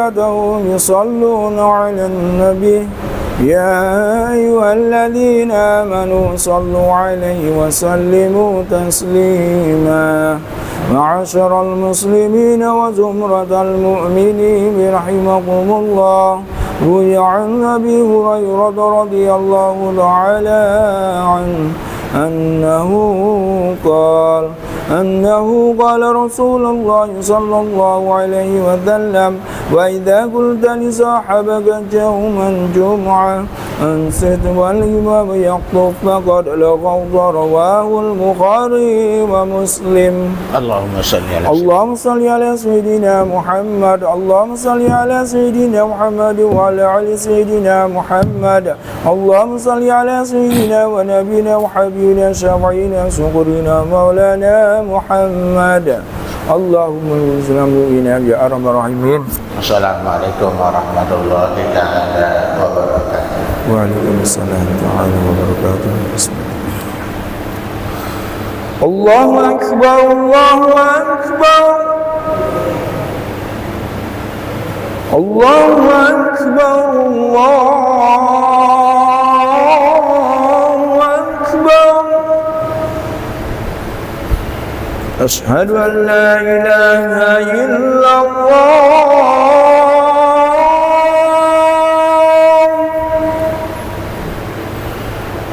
وملائكته يصلون على النبي. يا أيها الذين آمنوا صلوا عليه وسلموا تسليما. معشر المسلمين وزمرة المؤمنين رحمكم الله. روي عن أبي هريرة رضي الله تعالى عنه أنه قال أنه قال رسول الله صلى الله عليه وسلم وإذا قلت لصاحبك يوم الجمعة أنصت والإمام يخطب فقد لغوت رواه البخاري ومسلم. اللهم صل على سيدنا اللهم صل على سيدنا محمد. اللهم صل على سيدنا محمد وعلى آل سيدنا محمد. اللهم صل على سيدنا ونبينا وحبيبنا شفيعنا سكرنا مولانا محمد. اللهم الاسلام بنا يا أرحم الراحمين. Assalamualaikum warahmatullahi taala wabarakatuh. وعليكم السلام تعالى وبركاته. الله أكبر الله أكبر. الله أكبر الله أكبر. أشهد أن لا إله إلا الله.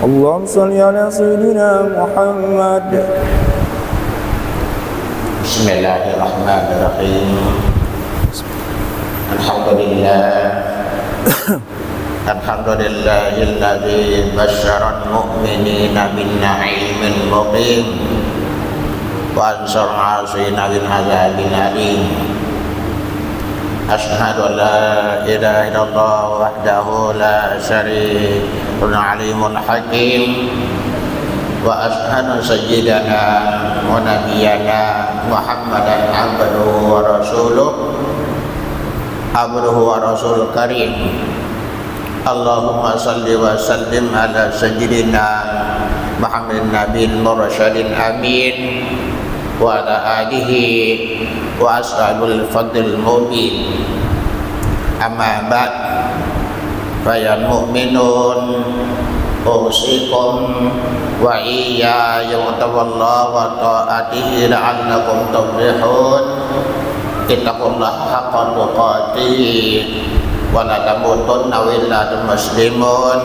اللهم صل على سيدنا محمد. بسم الله الرحمن الرحيم. الحمد لله. الحمد لله الذي بشر المؤمنين بالنعيم المقيم. وانصر العاصين عذاب أليم. أشهد أن لا إله إلا الله وحده لا شريك alimul hakim. وأشهد سيدنا ونبينا محمدا عبده ورسوله عبده ورسول كريم اللهم صل وسلم على سيدنا محمد النبي المرشد الأمين وعلى آله وأصحاب الفضل المبين أما بعد فيا المؤمنون أوصيكم وإياي وتقوى الله وطاعته لعلكم تفلحون اتقوا الله حق تقاته ولا تموتن إلا أنتم مسلمون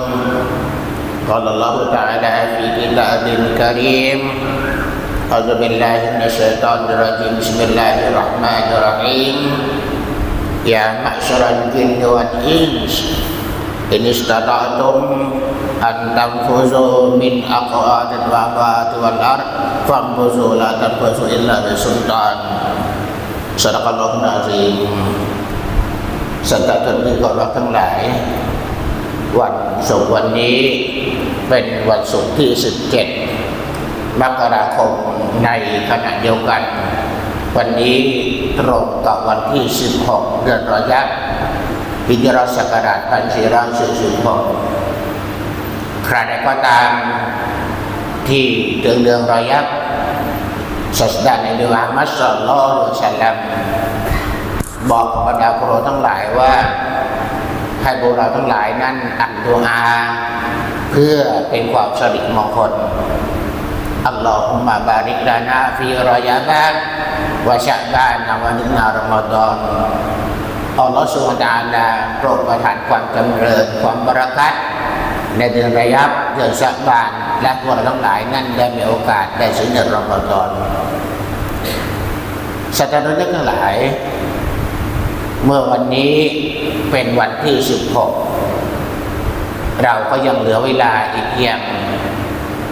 قال الله تعالى في كتابه الكريم أعوذ بالله من الشيطان الرجيم بسم الله الرحمن الرحيم يا معشر الجن والإنس إن استطعتم أن تنفذوا من أقوات السماوات والأرض فانفذوا لا تنفذوا إلا بسلطان صدق الله العظيم สัตว์ตนที่เคารพทั้งหลาย วันศุกร์วันนี้เป็นวันศุกร์ที่ 17 มกราคมในขณะเดียวกัน วันนี้ตรงกับวันที่ 16 เดือนรอยับ พิจารศักราช2446ใครใดก็ตามที่เดือนเดือนรอยับศาสดาในเดือนอัลมัสซัลลอฮุอะลัยฮิวะสัลลัมบอกกับบรรดาพวกเราทั้งหลายว่าให้พวกเราทั้งหลายนั้นอันดูอา เพื่อเป็นความสริมงคลอัลลอฮุมะบาริกลานาฟีรอยาบานวะชะบานวะนินารมฎอน อัลลอฮฺสุบฮานาลาโปรดประทานความจำเริญความบรักัตในเดือนระยับเดือนชะบานและพวกเราทั้งหลายนั้นได้มีโอกาสได้สินเดือนรอมฎอนสัตว์ทั้งหลาย เมื่อวันนี้เป็นวันที่16เราก็ยังเหลือเวลาอีกเพียง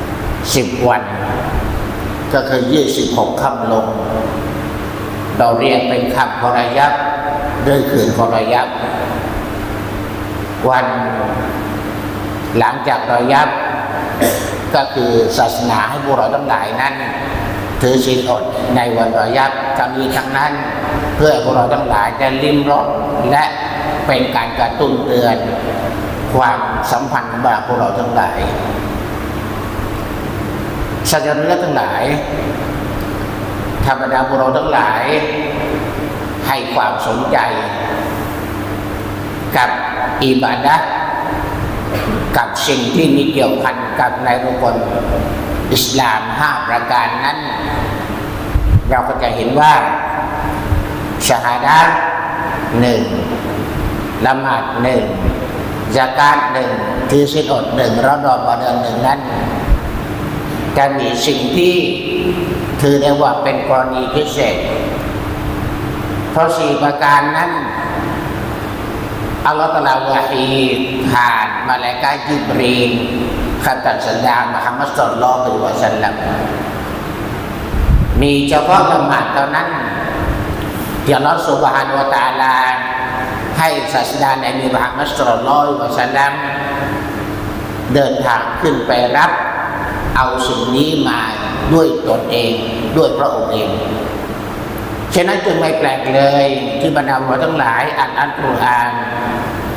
10วัน ก็คือ26ค่ำลง เราเรียกเป็นคำพรยับ ด้วยคืนพรยับ วันหลังจากรอยับ ก็คือศาสนาให้บุรุษทั้งหลายนั้น ถือศีลอดในวันรอยับทั้งนี้ทั้งนั้น เพื่อให้พวกเราทั้งหลายจะลิ้มรสและเป็นการกระตุ้นเตือน ความสัมพันธ์ของบรรดาพวกเราทั้งหลายสัจธรรมทั้งหลายธรรมดาพวกเราทั้งหลาย ให้ความสนใจ กับอิบาดะกับสิ่งที่มีเกี่ยวพันกับในรุกลอิสลามห้าประการนั้น เราก็จะเห็นว่าชาฮาดะหนึ่งละหมาดหนึ่งจากาตหนึ่งถือศีลอดหนึ่งรอดอมเดือนหนึ่งนั้นจะมีสิ่งที่ถือได้ว่าเป็นกรณีพิเศษ เพราะสี่ประการนั้นอัลลอฮฺตะลาวะฮีผ่านมาลายกาจิบรีนขัตัดสัญญามุฮัมมัดสุลลัลลอฮุวะสัลลัมมีเฉพาะละหมาดเท่านั้นที่อัลลอฮฺสุบฮานุวะตาลา ให้ศาสดาในมีมุฮัมมัดสุลลัลลอฮุวะสัลลัมเดินทางขึ้นไปรับ เอาสิ่งนี้มาด้วยตนเองด้วยพระองค์เอง ฉะนั้นจึงไม่แปลกเลยที่บรรดาเราทั้งหลายอ่านอัลกุรอาน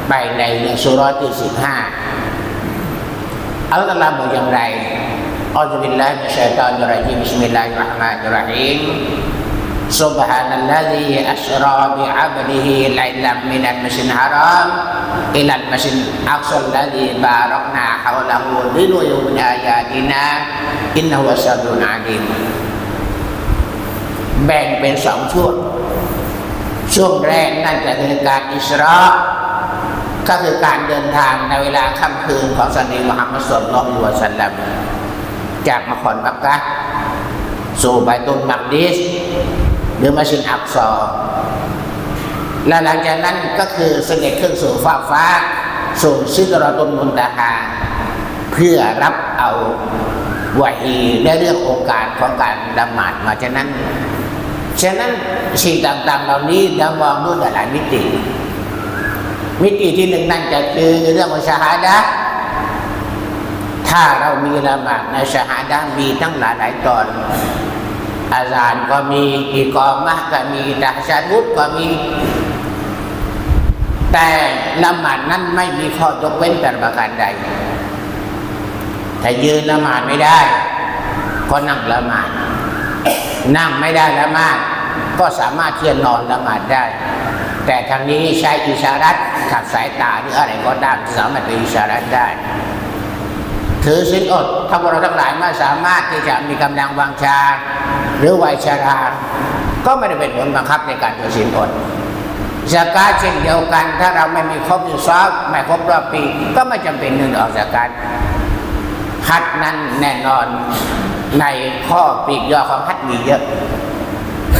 ไปในสุรที่สิบห้าอัลลอฮฺตรัสบอกอย่างไรอัลลอฮฺบิลลาฮิมินชัยฏอนรจีมบิสมิลลาฮิรเราะห์มานิรเราะฮีม سبحان الذي أسرى بعبده ليلا من المسجد الحرام إلى المسجد الأقصى الذي باركنا حوله لنريه من آياتنا إنه سميع عليم แบ่งเป็นสองช่วง ช่วงแรกนั่นจะคือการอิสราก็คือการเดินทางในเวลาค่ำคืนของสันนิมุฮัมมัดสุลลอฮุอะสัลลัมจากมครมักกะสู่ไบตุลมักดิสหรือมัสยิดอักซอและหลังจากนั้นก็คือเสด็จขึ้นสู่ฟ้าฟ้า สู่ซิดรตุลมุนตาฮาเพื่อรับเอาวะฮีในเรื่องโอกาสของการละหมาดมาฉะนั้น ฉะนั้นสิ่งต่างๆ เหล่านี้เรามองด้วยหลายมิติ มิติที่หนึ่งนั่นจะคือเรื่องของชาฮาดะถ้าเรามีละหมาดในชาฮาดะมีทั้งหลายหลายตอน อาจารย์ก็มีอีกอมะก็มีตาชาดุดก็มี แต่ละหมาดนั้นไม่มีข้อยกเว้นแต่ประการใดถ้ายืนละหมาดไม่ได้ ก็นั่งละหมาด นั่งไม่ได้ละหมาดก็สามารถที่จะนอนละหมาดได้ แต่ทางนี้ใช้อิชารัตขัดสายตาหรืออะไรก็ตามสามารถเป็นอิชารัตได้ ถือสินอดถ้าพวกเราทั้งหลายไม่สามารถที่จะมีกำลังวังชา หรือวัยชรา ก็ไม่ได้เป็นผลบังคับในการถือสินอดสกาตเช่นเดียวกัน ถ้าเราไม่มีครบอยู่ซอบไม่ครบรอบปี ก็ไม่จำเป็นหนึ่งออกสกกาตฮัดนั้นแน่นอน ในข้อปีกย่อของฮัดมีเยอะ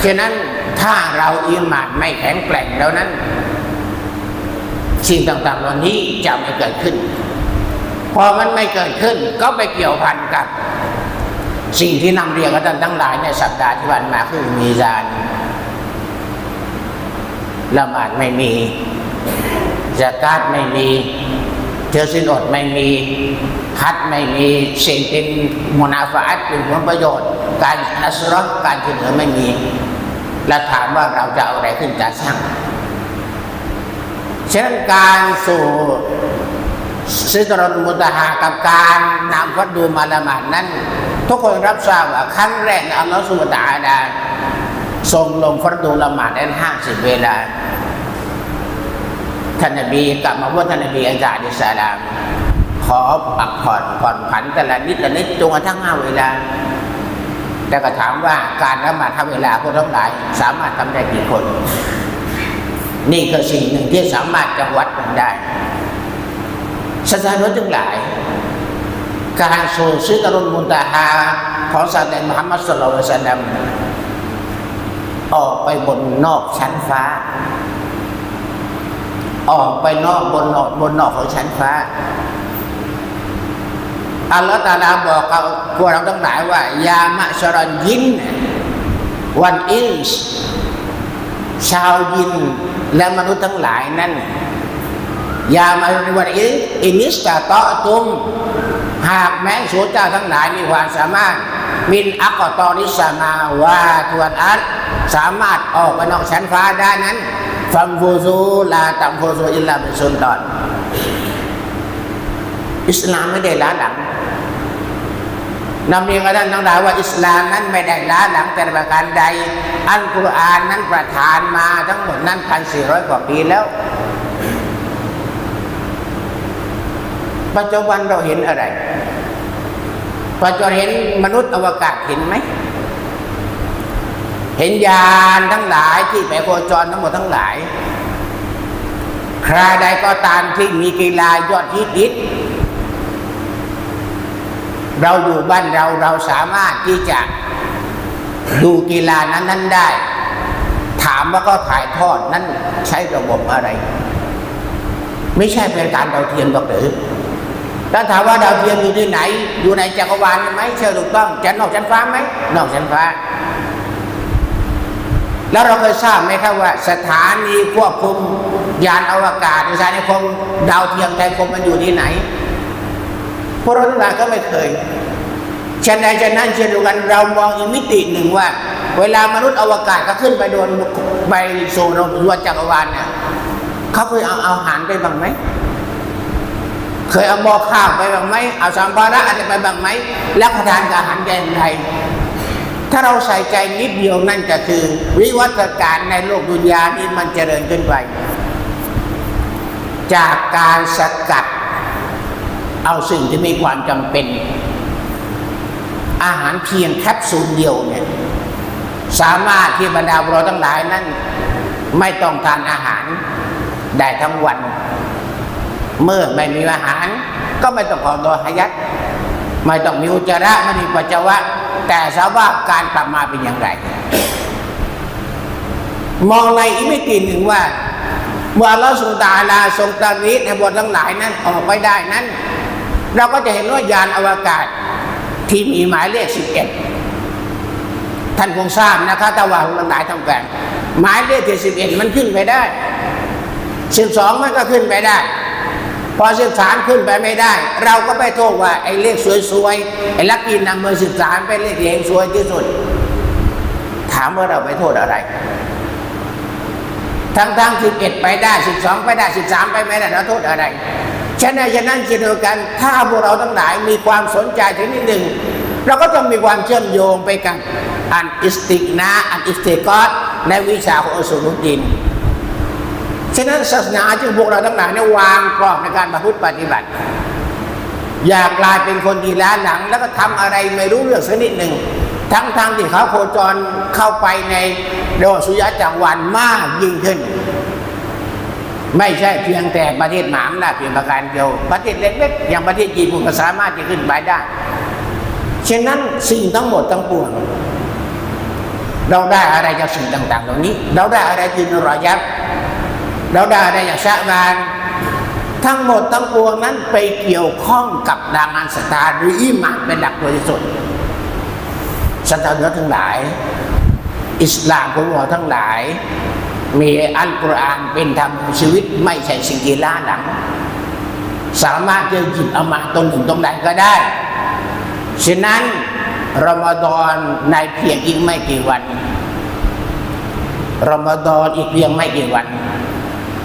ฉะนั้นถ้าเราอิมานไม่แข็งแกร่งแล้วนั้น สิ่งต่างๆเหล่านี้จะไม่เกิดขึ้น พอมันไม่เกิดขึ้น ก็ไปเกี่ยวพันกับ สิ่งที่นำเรียนกันทั้งหลายในสัปดาห์ที่ผ่านมาคือมีซานละหมาดไม่มีสกาดไม่มี เทอสินอดไม่มีฮัดไม่มีสิ่งเป็นมุนาฟาอัตเป็นผลประโยชน์ การนัสรอการช่วยเหลือไม่มี แล้วถามว่าเราจะเอาอะไรขึ้นจากช่างฉะนั้นการสู่ซิตรนมุตหากับการนำวัดดูมาละหมาดนั้น ทุกคนรับทราบว่าครั้งแรกอัลลอฮฺสุบตาดาทรงลงฟัดดูละหมาดได้ห้าสิบเวลา ท่านนบีกลับมาว่าท่านนบีอาจารย์อิสลามขอปักผ่อนผ่อนผันแต่ละนิดแต่ละนิดจนกระทั่งห้าเวลาแต่ก็ถามว่าการละหมาดทำเวลาคนทั้งหลายสามารถทำได้กี่คน นี่คือสิ่งหนึ่งที่สามารถจะวัดกันได้ศาสนาทั้งหลาย การสู่ซิตรุนมุนตาฮาของศาสนมุฮัมมัดสุลลัลสลัมออกไปบนนอกชั้นฟ้า ออกไปนอกบนนอกบนนอกของชั้นฟ้าอัลลอฮฺตาลาบอกกับพวกเราทั้งหลายว่ายามะชรันยินวันอินส์ชาวยินและมนุษย์ทั้งหลายนั้นยามาวันอินอินิสตาตอตุมหากแม้สูเจ้าทั้งหลายมีความสามารถ มินอักตอริสมาวาทวนอัตสามารถออกไปนอกชั้นฟ้าได้นั้น ฟัมฟูซูลาตัมฟูซูอิลลาเป็นสุนตอนอิสลามไม่ได้ล้าหลังนำเรียนกับท่านทั้งหลายว่าอิสลามนั้นไม่ได้ล้าหลังแต่ประการใด อัลกุรอานนั้นประทานมาทั้งหมดนั้นพันสี่ร้อยกว่าปีแล้ว ปัจจุบันเราเห็นอะไรปัจจุบันเห็นมนุษย์อวกาศเห็นไหม เห็นยานทั้งหลายที่ไปโคจรทั้งหมดทั้งหลาย ใครใดก็ตามที่มีกีฬายอดฮิตฮิตเราอยู่บ้านเราเราสามารถที่จะดูกีฬานั้นนั้นได้ ถามว่าก็ถ่ายทอดนั้นใช้ระบบอะไร ไม่ใช่เป็นการดาวเทียมหรอกหรือถ้าถามว่าดาวเทียมอยู่ที่ไหน อยู่ในจักรวาลไหมเชื่อถูกต้องจะนอกชั้นฟ้าไหมนอกชั้นฟ้า แล้วเราเคยทราบไหมครับว่า สถานีควบคุมยานอวกาศสถานีควบคุมดาวเทียมไทยคมมันอยู่ที่ไหนพวกเราทั้งหลายก็ไม่เคยฉะนั้นฉะนั้นเช่นเดียวกันเรามองอีกมิติหนึ่งว่า เวลามนุษย์อวกาศก็ขึ้นไปโดนไปสู่ดวงจักรวาลเนี่ยเขาเคยเอาเอาอาหารไปบ้างไหมเคยเอาหม้อข้าวไปบ้างไหมเอาสัมภาระอะไรไปบ้างไหมแล้วประทานกับอาหารแกงไทย ถ้าเราใส่ใจนิดเดียวนั่นก็คือ วิวัฒนาการในโลกดุนยานี้มันเจริญขึ้นไป จากการสกัด เอาสิ่งที่มีความจำเป็น อาหารเพียงแคปซูลเดียวเนี่ยสามารถที่บรรดาเราทั้งหลายนั้น ไม่ต้องทานอาหารได้ทั้งวัน เมื่อไม่มีอาหาร ก็ไม่ต้องขอตัวหายัดไม่ต้องมีอุจจาระไม่มีปัสสาวะ แต่สาว่าการกลับมาเป็นอย่างไร มองในอีกมิติหนึ่งว่า เมื่อเราสุตาลาทรงตาริในบททั้งหลายนั้นออกไปได้นั้น เราก็จะเห็นว่ายานอวกาศที่มีหมายเลขสิบเอ็ดท่านคงทราบนะครับตะวันทั้งหลายทั้งแปลงหมายเลขที่สิบเอ็ดมันขึ้นไปได้สิบสองมันก็ขึ้นไปได้ พอสิบสามขึ้นไปไม่ได้ เราก็ไปโทษว่าไอ้เลขสวยๆไอ้ลักกี้นัมเบอร์สิบสามเป็นเลขเองสวยที่สุด ถามว่าเราไปโทษอะไร ทั้งทั้งสิบเอ็ดไปได้สิบสองไปได้สิบสามไปไม่ได้เราโทษอะไรฉะนั้นฉะนั้นเช่นเดียวกัน ถ้าพวกเราทั้งหลายมีความสนใจถึงนิดหนึ่งเราก็ต้องมีความเชื่อมโยงไปกับอันอิสติกนาอันอิสติกอตในวิชาของอสุลุดดิน ฉะนั้นศาสนาจึงพวกเราทั้งหลายเนี่ยวางกรอบในการประพฤติปฏิบัติ อย่ากลายเป็นคนดีล้าหลัง แล้วก็ทำอะไรไม่รู้เรื่องสักนิดหนึ่งทั้งทางที่เขาโคจรเข้าไปในโดสุยะจักรวาลมากยิ่งขึ้น ไม่ใช่เพียงแต่ประเทศหมามนะเพียงประการเดียว ประเทศเล็กๆอย่างประเทศญี่ปุ่นก็สามารถจะขึ้นไปได้ฉะนั้นสิ่งทั้งหมดทั้งปวงเราได้อะไรจากสิ่งต่างๆ เหล่านี้ เราได้อะไรจากรอยับ เราได้อะไรจากชะบาน ทั้งหมดทั้งปวงนั้นไปเกี่ยวข้องกับดางานสตาหรืออิมานเป็นหลักบริสุทธิ์สตาเนื้อทั้งหลาย อิสลามของเราทั้งหลาย มีอัลกุรอานเป็นธรรมของชีวิตไม่ใช่สิ่งกีล้าหลัง สามารถจะหยิบเอามาตรงหนึ่งตรงใดก็ได้ฉะนั้นรอมฎอนในเพียงอีกไม่กี่วันรอมฎอนอีกเพียงไม่กี่วัน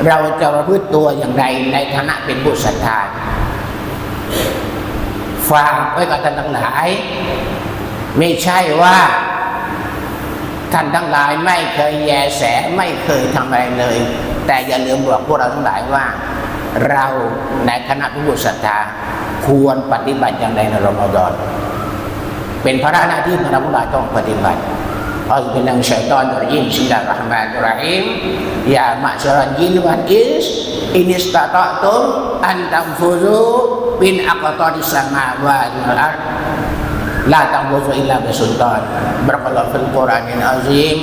เราจะประพฤติตัวอย่างไรในฐานะเป็นผู้ศรัทธาฝากไว้กับท่านทั้งหลาย ไม่ใช่ว่า ท่านทั้งหลายไม่เคยแยแสไม่เคยทำอะไรเลย แต่อย่าลืมบอกพวกเราทั้งหลายว่า เราในคณะผู้ศรัทธาควรปฏิบัติอย่างไรในรอมฎอนเป็นภาระหน้าที่ของเราพวกเราต้องปฏิบัติ Al-Bilang Syaitan Ar-Rim Bismillahirrahmanirrahim. Ya maksyarah jin wa is Ini setatatum Antam fuzu Min akotari sama wa al-ar La tangguzu illa besultan Berkata fil Quran azim.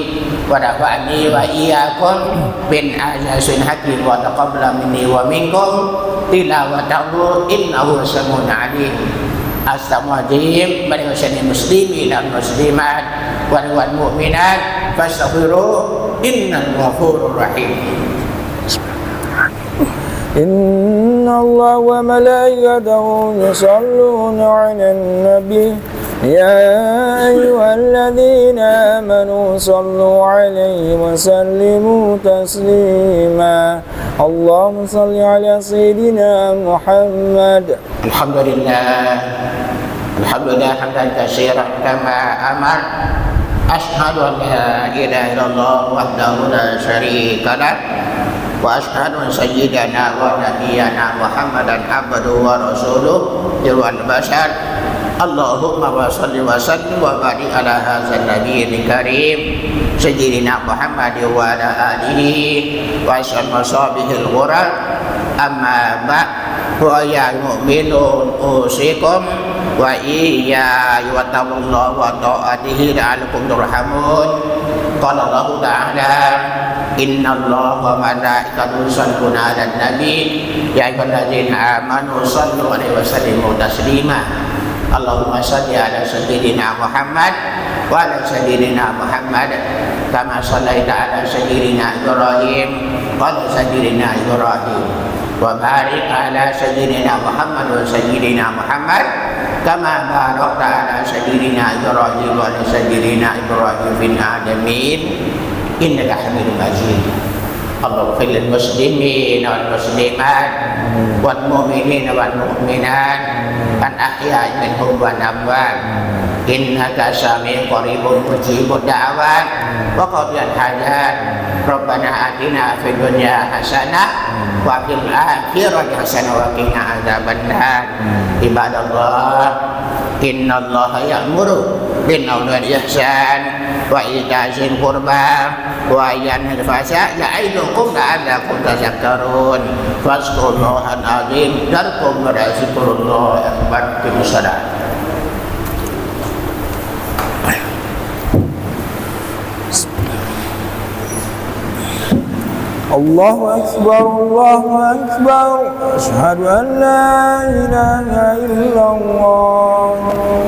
Wa rafa'ni wa iyakum Bin ajasin hakim Wa taqabla minni wa minkum Tila wa ta'lu Inna hu samun alim. Astagfirullahaladzim Bani muslimin dan muslimat. Mu'minat Fastaghfiruh Innal ghafurur rahim إن الله وملائكته يصلون على النبي. يا أيها الذين آمنوا صلوا عليه وسلموا تسليما. اللهم صل على سيدنا محمد. الحمد لله. الحمد لله حمدا كثيرا كما أمر. أشهد أن لا إله إلا الله وحده لا شريك له وأشهد أن سيدنا ونبينا محمدا عبده ورسوله جل البشر اللهم صل وسلم وبارك على هذا النبي الكريم سيدنا محمد وعلى آله وصحبه الغرى أما بعد Wahyang minun usikum wa iya wa tawallahu wa ta'atihi da'alukum turhamun. Qala Allah Ta'ala Inna Allah wa malaikatahu yusalluna 'alan nabi. Ya ayyuhallazina amanu sallu alaihi wa sallimu taslima. Allahumma salli ala sayyidina Muhammad wa ala sayyidina Muhammad kama sallaita ala sayyidina Ibrahim wa ala sayyidina Ibrahim. وبارك على سيدنا محمد وسيدنا محمد كما باركت على سيدنا إبراهيم وعلى سيدنا إبراهيم في العالمين إنك حميد مجيد اللهم اغفر للمسلمين والمسلمات والمؤمنين والمؤمنات الأحياء منهم والأموات إنك سميع قريب مجيب الدعوات وقضي الحاجات ربنا آتنا في الدنيا حسنة wa fil akhirati hasanah wa qina azabannar hmm. ibadallah innallaha ya'muru bil ma'ruf wal ihsan wa ita zil qurba wa yanhal fasa. Ya'idukum la'allakum tazakkarun fasqullahan azim. Darkum rasulullah akbar. Kibusadah الله أكبر الله أكبر. أشهد أن لا إله إلا الله.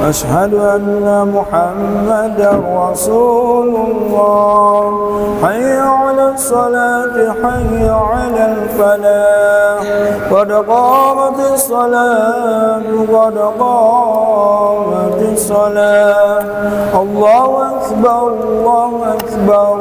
أشهد أن محمدا رسول الله. حي على الصلاة حي على الفلاح. قد قامت الصلاة قد قامت الصلاة. الله أكبر الله أكبر.